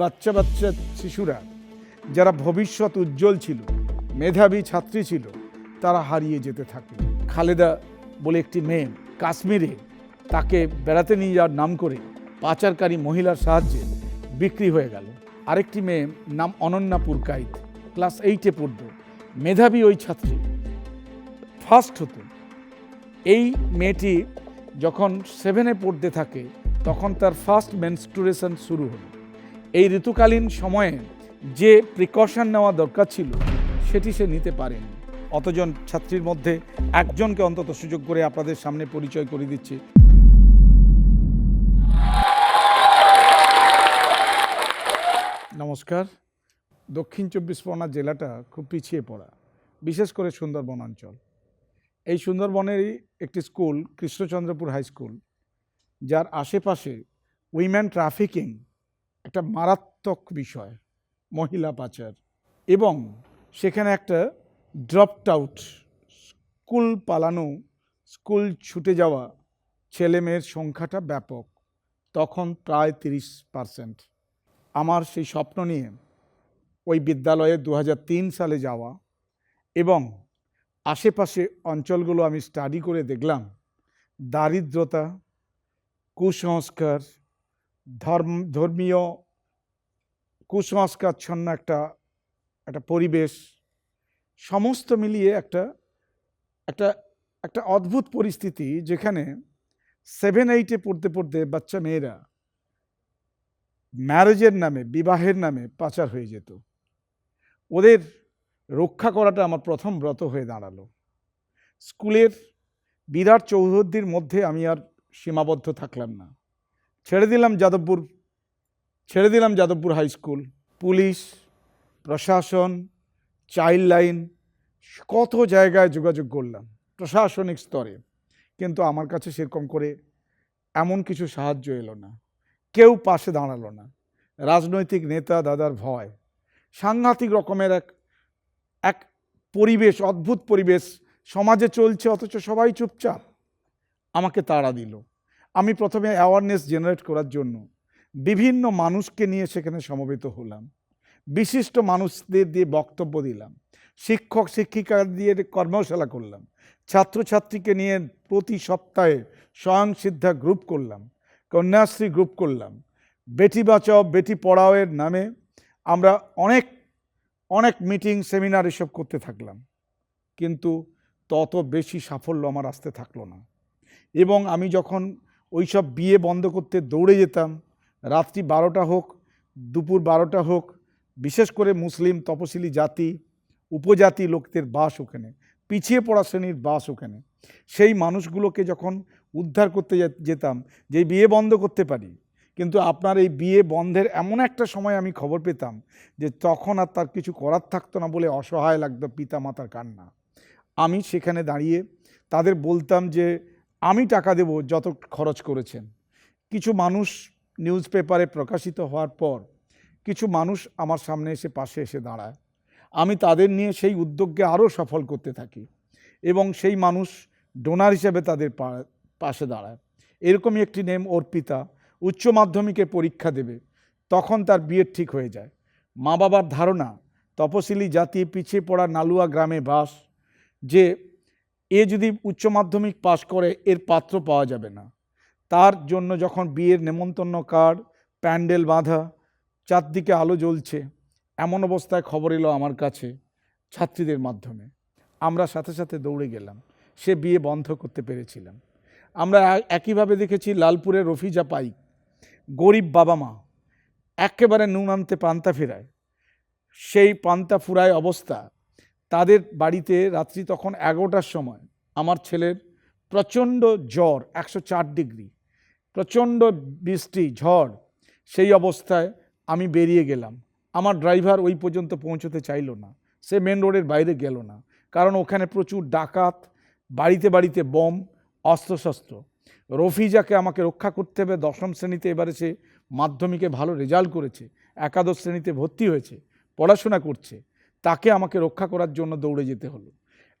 বাচ্চা বাচ্চা শিশুরা যারা ভবিষ্যৎ উজ্জ্বল ছিল, মেধাবী ছাত্রী ছিল, তারা হারিয়ে যেতে থাকে। খালেদা বলে একটি মেয়ে কাশ্মীরে তাকে বেড়াতে নিয়ে যাওয়ার নাম করে পাচারকারী মহিলার সাহায্যে বিক্রি হয়ে গেল। আরেকটি মেয়ে নাম অনন্যা পুরকাইত ক্লাস এইটে পড়ত। মেধাবী ওই ছাত্রী ফার্স্ট হতো। এই মেয়েটি যখন সেভেনে পড়তে থাকে, তখন তার ফার্স্ট মেনস্ট্রুয়েশন শুরু হলো। এই ঋতুকালীন সময়ে যে প্রিকশন নেওয়া দরকার ছিল, সেটি সে নিতে পারেনি। অতজন ছাত্রীর মধ্যে একজনকে অন্তত সুযোগ করে আপনাদের সামনে পরিচয় করে দিচ্ছি। নমস্কার। দক্ষিণ চব্বিশ পরগনা জেলাটা খুব পিছিয়ে পড়া, বিশেষ করে সুন্দরবন অঞ্চল। এই সুন্দরবনেরই একটি স্কুল, কৃষ্ণচন্দ্রপুর হাই স্কুল, যার আশেপাশে উইমেন ট্রাফিকিং একটা মারাত্মক বিষয়, মহিলা পাচার। এবং সেখানে একটা ড্রপড আউট স্কুল পালানো, স্কুল ছুটে যাওয়া ছেলে মেয়ের সংখ্যাটা ব্যাপক। তখন প্রায় তিরিশ পার্সেন্ট আমার সেই স্বপ্ন নিয়ে ওই বিদ্যালয়ে দু হাজার তিন সালে যাওয়া এবং আশেপাশে অঞ্চলগুলো আমি স্টাডি করে দেখলাম। দারিদ্রতা, কুসংস্কার, ধর্ম, ধর্মীয় কুসংস্কারচ্ছন্ন একটা একটা পরিবেশ, সমস্ত মিলিয়ে একটা একটা একটা অদ্ভুত পরিস্থিতি যেখানে সেভেন এইটে পড়তে পড়তে বাচ্চা মেয়েরা ম্যারেজের নামে, বিবাহের নামে পাচার হয়ে যেত। ওদের রক্ষা করাটা আমার প্রথম ব্রত হয়ে দাঁড়াল। স্কুলের বিরাট চৌহদ্দির মধ্যে আমি আর সীমাবদ্ধ থাকলাম না। ছেড়ে দিলাম যাদবপুর ছেড়ে দিলাম যাদবপুর হাই স্কুল। পুলিশ, প্রশাসন, চাইল্ড লাইন, কত জায়গায় যোগাযোগ করলাম, প্রশাসনিক স্তরে। কিন্তু আমার কাছে সেরকম করে এমন কিছু সাহায্য এলো না। কেউ পাশে দাঁড়াল না। রাজনৈতিক নেতা দাদার ভয়, সাংঘাতিক রকমের এক এক পরিবেশ, অদ্ভুত পরিবেশ সমাজে চলছে, অথচ সবাই চুপচাপ। আমাকে তাড়া দিল। আমি প্রথমে অ্যাওয়ারনেস জেনারেট করার জন্য বিভিন্ন মানুষকে নিয়ে সেখানে সমবেত হলাম। বিশিষ্ট মানুষদের দিয়ে বক্তব্য দিলাম। শিক্ষক শিক্ষিকা দিয়ে কর্মশালা করলাম। ছাত্রছাত্রীকে নিয়ে প্রতি সপ্তাহে স্বয়ংসিদ্ধা গ্রুপ করলাম, কন্যাশ্রী গ্রুপ করলাম। বেটি বাঁচাও, বেটি পড়াওয়ের নামে আমরা অনেক অনেক মিটিং, সেমিনার এসব করতে থাকলাম। কিন্তু তত বেশি সাফল্য আমার আসতে থাকল না। এবং আমি যখন ওই সব বিয়ে বন্ধ করতে দৌড়ে যেতাম রাত্রি বারোটা হোক, দুপুর বারোটা হোক, বিশেষ করে মুসলিম তপশিলি জাতি, উপজাতি লোকদের বাস ওখানে, পিছিয়ে পড়া শ্রেণির বাস ওখানে। সেই মানুষগুলোকে যখন উদ্ধার করতে যেতাম, যে বিয়ে বন্ধ করতে পারি, কিন্তু আপনার এই বিয়ে বন্ধের এমন একটা সময় আমি খবর পেতাম যে তখন আর তার কিছু করার থাকতো না বলে অসহায় লাগতো পিতা মাতার কান্না। আমি সেখানে দাঁড়িয়ে তাদের বলতাম যে, আমি টাকা দেব যত খরচ করেছেন। কিছু মানুষ নিউজ পেপারে প্রকাশিত হওয়ার পর কিছু মানুষ আমার সামনে এসে পাশে এসে দাঁড়ায়। আমি তাদের নিয়ে সেই উদ্যোগকে আরও সফল করতে থাকি এবং সেই মানুষ ডোনার হিসেবে তাদের পাশে দাঁড়ায়। এরকমই একটি নেম অর্পিতা উচ্চ মাধ্যমিকে পরীক্ষা দেবে, তখন তার বিয়ে ঠিক হয়ে যায়। মা বাবার ধারণা, তপশিলি জাতি পিছিয়ে পড়া নালুয়া গ্রামে বাস, যে এ যদি উচ্চ মাধ্যমিক পাশ করে, এর পাত্র পাওয়া যাবে না। তার জন্য যখন বিয়ের নেমন্তন্ন কার্ড, প্যান্ডেল বাঁধা, চারদিকে আলো জ্বলছে, এমন অবস্থায় খবর এলো আমার কাছে ছাত্রীদের মাধ্যমে। আমরা সাথে সাথে দৌড়ে গেলাম। সে বিয়ে বন্ধ করতে পেরেছিলাম। আমরা একইভাবে দেখেছি লালপুরের রফিজা পাইক, গরিব বাবা মা, একেবারে নুন আনতে পান্তা ফেরায়। সেই পান্তা ফুরায় অবস্থা। তাদের বাড়িতে রাত্রি তখন এগারোটার সময় আমার ছেলের প্রচণ্ড জ্বর, একশো চার ডিগ্রি। প্রচণ্ড বৃষ্টি, ঝড়, সেই অবস্থায় আমি বেরিয়ে গেলাম। আমার ড্রাইভার ওই পর্যন্ত পৌঁছতে চাইলো না। সে মেন রোডের বাইরে গেল না। কারণ ওখানে প্রচুর ডাকাত, বাড়িতে বাড়িতে বম, অস্ত্রশস্ত্র। রফিজাকে আমাকে রক্ষা করতে হবে। দশম শ্রেণীতে এবারে সে মাধ্যমিকে ভালো রেজাল্ট করেছে। একাদশ শ্রেণীতে ভর্তি হয়েছে, পড়াশোনা করছে। তাকে আমাকে রক্ষা করার জন্য দৌড়ে যেতে হলো।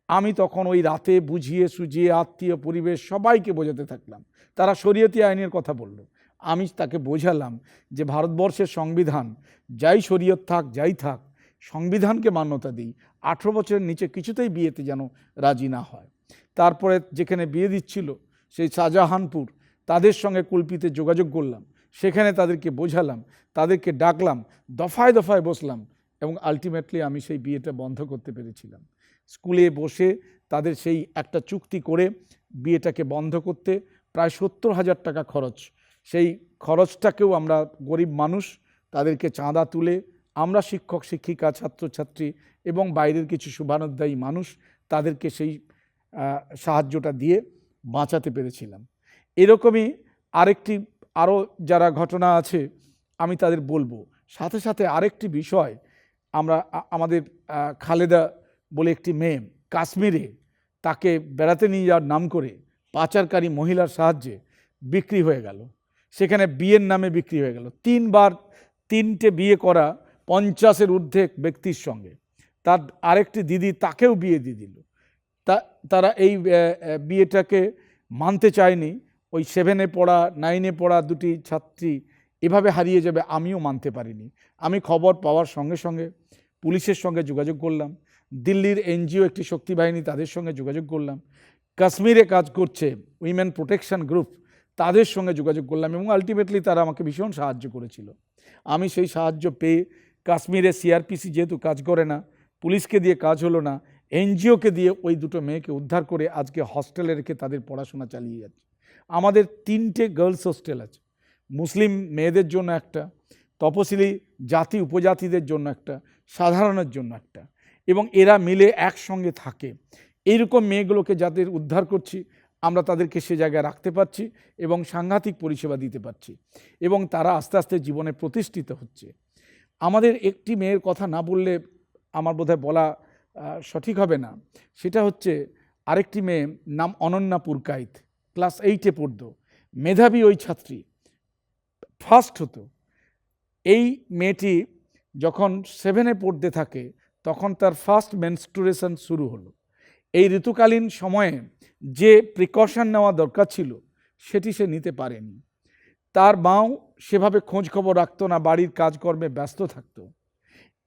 আমি তখন ওই রাতে বুঝিয়ে সুঝিয়ে, আত্মীয়, পরিবেশ সবাইকে বোঝাতে থাকলাম। তারা শরীয়তি আইনের কথা বলল। আমি তাকে বোঝালাম যে ভারতবর্ষের সংবিধান যাই শরীয়ত থাক, যাই থাক, সংবিধানকে মান্যতা দিই। আঠেরো বছরের নিচে কিছুতেই বিয়েতে যেন রাজি না হয়। তারপরে যেখানে বিয়ে দিচ্ছিল, সেই শাহজাহানপুর, তাদের সঙ্গে কুলপিতে যোগাযোগ করলাম। সেখানে তাদেরকে বোঝালাম, তাদেরকে ডাকলাম, দফায় দফায় বসলাম এবং আলটিমেটলি আমি সেই বিয়েটা বন্ধ করতে পেরেছিলাম। স্কুলে বসে তাদের সেই একটা চুক্তি করে বিয়েটাকে বন্ধ করতে প্রায় সত্তর হাজার টাকা খরচ। সেই খরচটাকেও আমরা গরিব মানুষ, তাদেরকে চাঁদা তুলে আমরা শিক্ষক, শিক্ষিকা, ছাত্রছাত্রী এবং বাইরের কিছু শুভানুদ্দায়ী মানুষ তাদেরকে সেই সাহায্যটা দিয়ে বাঁচাতে পেরেছিলাম। এরকমই আরেকটি, আরও যারা ঘটনা আছে, আমি তাদের বলব। সাথে সাথে আরেকটি বিষয় আমরা আমাদের খালেদা বলে একটি মেয়ে কাশ্মীরে তাকে বেড়াতে নিয়ে যাওয়ার নাম করে পাচারকারী মহিলার সাহায্যে বিক্রি হয়ে গেল। সেখানে বিয়ের নামে বিক্রি হয়ে গেল। তিনবার তিনটে বিয়ে করা পঞ্চাশের ঊর্ধ্বে ব্যক্তির সঙ্গে। তার আরেকটি দিদি তাকেও বিয়ে দিয়ে দিল। তা, তারা এই বিয়েটাকে মানতে চায়নি। ওই সেভেনে পড়া নাইনে পড়া দুটি ছাত্রী এভাবে হারিয়ে যাবে, আমিও মানতে পারিনি। আমি খবর পাওয়ার সঙ্গে সঙ্গে পুলিশের সঙ্গে যোগাযোগ করলাম। দিল্লির এনজিও একটি শক্তি বাহিনী তাদের সঙ্গে যোগাযোগ করলাম। কাশ্মীরে কাজ করছে উইমেন প্রোটেকশন গ্রুপ, তাদের সঙ্গে যোগাযোগ করলাম এবং আলটিমেটলি তারা আমাকে ভীষণ সাহায্য করেছিল। আমি সেই সাহায্য পেয়ে কাশ্মীরে সিআরপিসি যেহেতু কাজ করে না, পুলিশকে দিয়ে কাজ হলো না, এনজিওকে দিয়ে ওই দুটো মেয়েকে উদ্ধার করে আজকে হস্টেলে রেখে তাদের পড়াশোনা চালিয়ে যাচ্ছে। আমাদের তিনটে গার্লস হোস্টেল আছে, মুসলিম মেয়েদের জন্য একটা, তপশিলি জাতি উপজাতিদের জন্য একটা, সাধারণের জন্য একটা। এবং এরা মিলে একসঙ্গে থাকে। এইরকম মেয়েগুলোকে যাদের উদ্ধার করছি, আমরা তাদেরকে সে জায়গায় রাখতে পারছি এবং সাংঘাতিক পরিষেবা দিতে পারছি এবং তারা আস্তে আস্তে জীবনে প্রতিষ্ঠিত হচ্ছে। আমাদের একটি মেয়ের কথা না বললে আমার বোধহয় বলা সঠিক হবে না। সেটা হচ্ছে আরেকটি মেয়ে নাম অনন্যা পুরকাইত, ক্লাস এইটে পড়তো। মেধাবী ওই ছাত্রী। ফার্স্ট হতো। এই মেয়েটি যখন সেভেনে পড়তে থাকে তখন তার ফার্স্ট মেনস্ট্রুয়েশন শুরু হলো। এই ঋতুকালীন সময়ে যে প্রিকশন নেওয়া দরকার ছিল, সেটি সে নিতে পারেনি। তার মাও সেভাবে খোঁজ খবর রাখতো না, বাড়ির কাজকর্মে ব্যস্ত থাকত।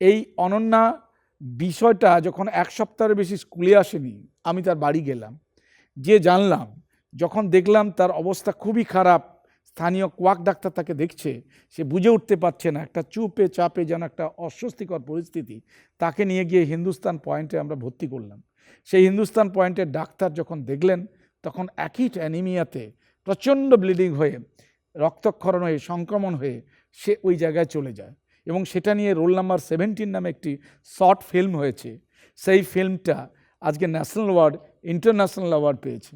এই অনন্যা বিষয়টা যখন এক সপ্তাহের বেশি স্কুলে আসেনি, আমি তার বাড়ি গেলাম। যে জানলাম, যখন দেখলাম তার অবস্থা খুবই খারাপ স্থানীয় কোয়াক ডাক্তার তাকে দেখছে, সে বুঝে উঠতে পারছে না। একটা চুপে চাপে যেন একটা অস্বস্তিকর পরিস্থিতি তাকে নিয়ে গিয়ে হিন্দুস্তান পয়েন্টে আমরা ভর্তি করলাম। সেই হিন্দুস্তান পয়েন্টের ডাক্তার যখন দেখলেন, তখন অ্যাকিট অ্যানিমিয়াতে প্রচণ্ড ব্লিডিং হয়ে, রক্তক্ষরণ হয়ে, সংক্রমণ হয়ে সে ওই জায়গায় চলে যায় এবং সেটা নিয়ে রোল নাম্বার সেভেন্টিন নামে একটি শর্ট ফিল্ম হয়েছে। সেই ফিল্মটা আজকে ন্যাশনাল অ্যাওয়ার্ড, ইন্টারন্যাশনাল অ্যাওয়ার্ড পেয়েছে।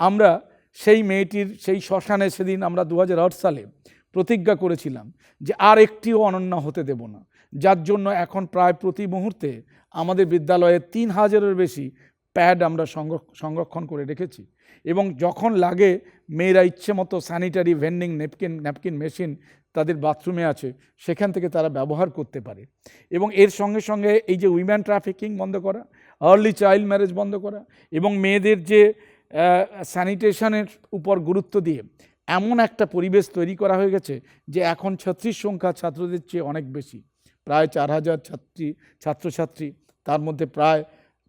আমরা সেই মেয়েটির, সেই শ্মশানে সেদিন আমরা দু হাজার আট সালে প্রতিজ্ঞা করেছিলাম যে আর একটিও অনন্য হতে দেব না। যার জন্য এখন প্রায় প্রতি মুহূর্তে আমাদের বিদ্যালয়ে তিন হাজারের বেশি প্যাড আমরা সংরক্ষ- সংরক্ষণ করে রেখেছি এবং যখন লাগে মেয়েরা ইচ্ছে মতো sanitary, vending napkin napkin machine তাদের বাথরুমে আছে, সেখান থেকে তারা ব্যবহার করতে পারে এবং এর সঙ্গে সঙ্গে এই যে উইম্যান ট্রাফিকিং বন্ধ করা, আর্লি চাইল্ড ম্যারেজ বন্ধ করা এবং মেয়েদের যে স্যানিটেশনের উপর গুরুত্ব দিয়ে এমন একটা পরিবেশ তৈরি করা হয়ে গেছে যে এখন ছাত্রীর সংখ্যা ছাত্রদের চেয়ে অনেক বেশি। প্রায় চার হাজার ছাত্রী, ছাত্রছাত্রী, তার মধ্যে প্রায়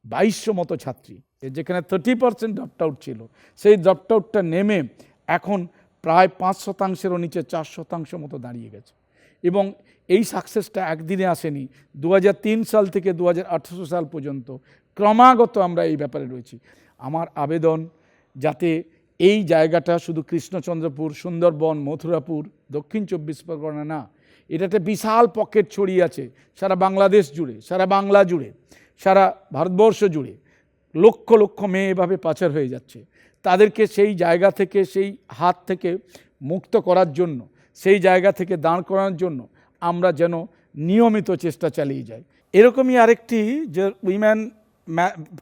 বাইশশো মতো ছাত্রী যেখানে থার্টি পার্সেন্ট ড্রপড আউট ছিল। সেই ড্রপড আউটটা নেমে এখন প্রায় পাঁচ শতাংশেরও নিচে চার শতাংশ মতো দাঁড়িয়ে গেছে। এবং এই সাকসেসটা একদিনে আসেনি দু হাজার তিন সাল থেকে দু সাল পর্যন্ত। ক্রমাগত আমরা এই ব্যাপারে রয়েছি। আমার আবেদন যাতে এই জায়গাটা শুধু কৃষ্ণচন্দ্রপুর, সুন্দরবন, মথুরাপুর, দক্ষিণ চব্বিশ পরগনা না, এটাতে বিশাল পকেট ছড়িয়ে আছে, সারা বাংলাদেশ জুড়ে, সারা বাংলা জুড়ে, সারা ভারতবর্ষ জুড়ে। লক্ষ লক্ষ মেয়ে এভাবে পাচার হয়ে যাচ্ছে। তাদেরকে সেই জায়গা থেকে, সেই হাত থেকে মুক্ত করার জন্য, সেই জায়গা থেকে দাঁড় করানোর জন্য আমরা যেন নিয়মিত চেষ্টা চালিয়ে যাই। এরকমই আরেকটি যে উইম্যান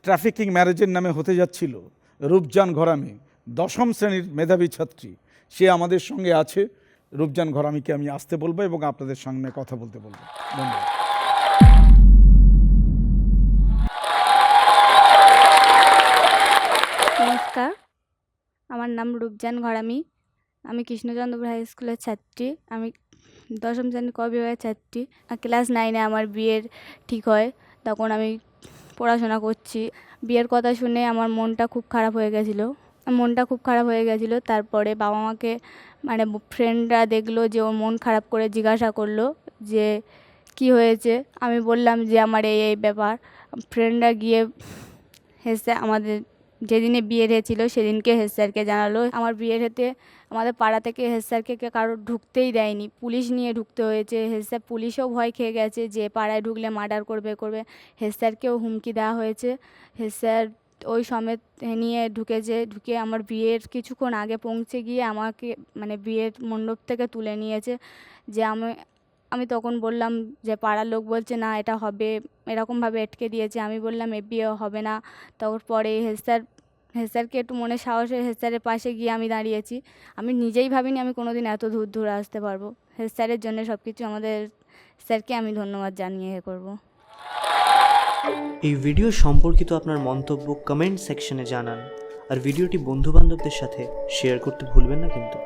ট্রাফিকিং ম্যারেজের নামে হতে যাচ্ছিল, রূপজান ঘরামি, দশম শ্রেণির মেধাবী ছাত্রী। সে আমাদের সঙ্গে আছে, রূপজান ঘরামিকে আমি আসতে বলব এবং আপনাদের সামনে কথা বলতে বলব। ধন্যবাদ। নমস্কার, আমার নাম রূপজান ঘরামি। আমি কৃষ্ণচন্দ্রপুর হাই স্কুলের ছাত্রী। আমি দশম শ্রেণির ক বিভাগের ছাত্রী ক্লাস নাইনে আমার বিয়ের ঠিক হয়। তখন আমি পড়াশোনা করছি। বিয়ের কথা শুনে আমার মনটা খুব খারাপ হয়ে গেছিল। মনটা খুব খারাপ হয়ে গেছিল। তারপরে বাবা মাকে মানে ফ্রেন্ডরা দেখল যে ওর মন খারাপ করে জিজ্ঞাসা করল যে, কি হয়েছে? আমি বললাম যে, আমার এই এই ব্যাপার। ফ্রেন্ডরা গিয়ে হেসে আমাদের, যেদিনে বিয়ের হয়েছিল সেদিনকে হেড স্যারকে জানালো। আমার বিয়ের হেতে আমাদের পাড়া থেকে হেড স্যারকে কে কারও ঢুকতেই দেয়নি। পুলিশ নিয়ে ঢুকতে হয়েছে। হেড স্যার পুলিশও ভয় খেয়ে গেছে যে পাড়ায় ঢুকলে মার্ডার করবে করবে। হেড স্যারকেও হুমকি দেওয়া হয়েছে। হেড স্যার ওই সমেত নিয়ে ঢুকেছে। ঢুকে আমার বিয়ের কিছুক্ষণ আগে পৌঁছে গিয়ে আমাকে মানে বিয়ের মণ্ডপ থেকে তুলে নিয়েছে। যে আমি আমি তখন বললাম যে পাড়ার লোক বলছে, না, এটা হবে। এরকমভাবে আটকে দিয়েছে। আমি বললাম, এ বিয়ে হবে না। তারপরে হেড স্যার হেড স্যারকে একটু মনে সাহসে হেড স্যারের পাশে গিয়ে আমি দাঁড়িয়েছি। আমি নিজেই ভাবিনি আমি কোনো দিন এত দূর দূর আসতে পারব। হেড স্যারের জন্য সব কিছু আমাদের স্যারকে আমি ধন্যবাদ জানিয়ে এ করব। এই ভিডিও সম্পর্কিত আপনার মন্তব্য কমেন্ট সেকশনে জানান। আর ভিডিওটি বন্ধুবান্ধবদের সাথে শেয়ার করতে ভুলবেন না কিন্তু।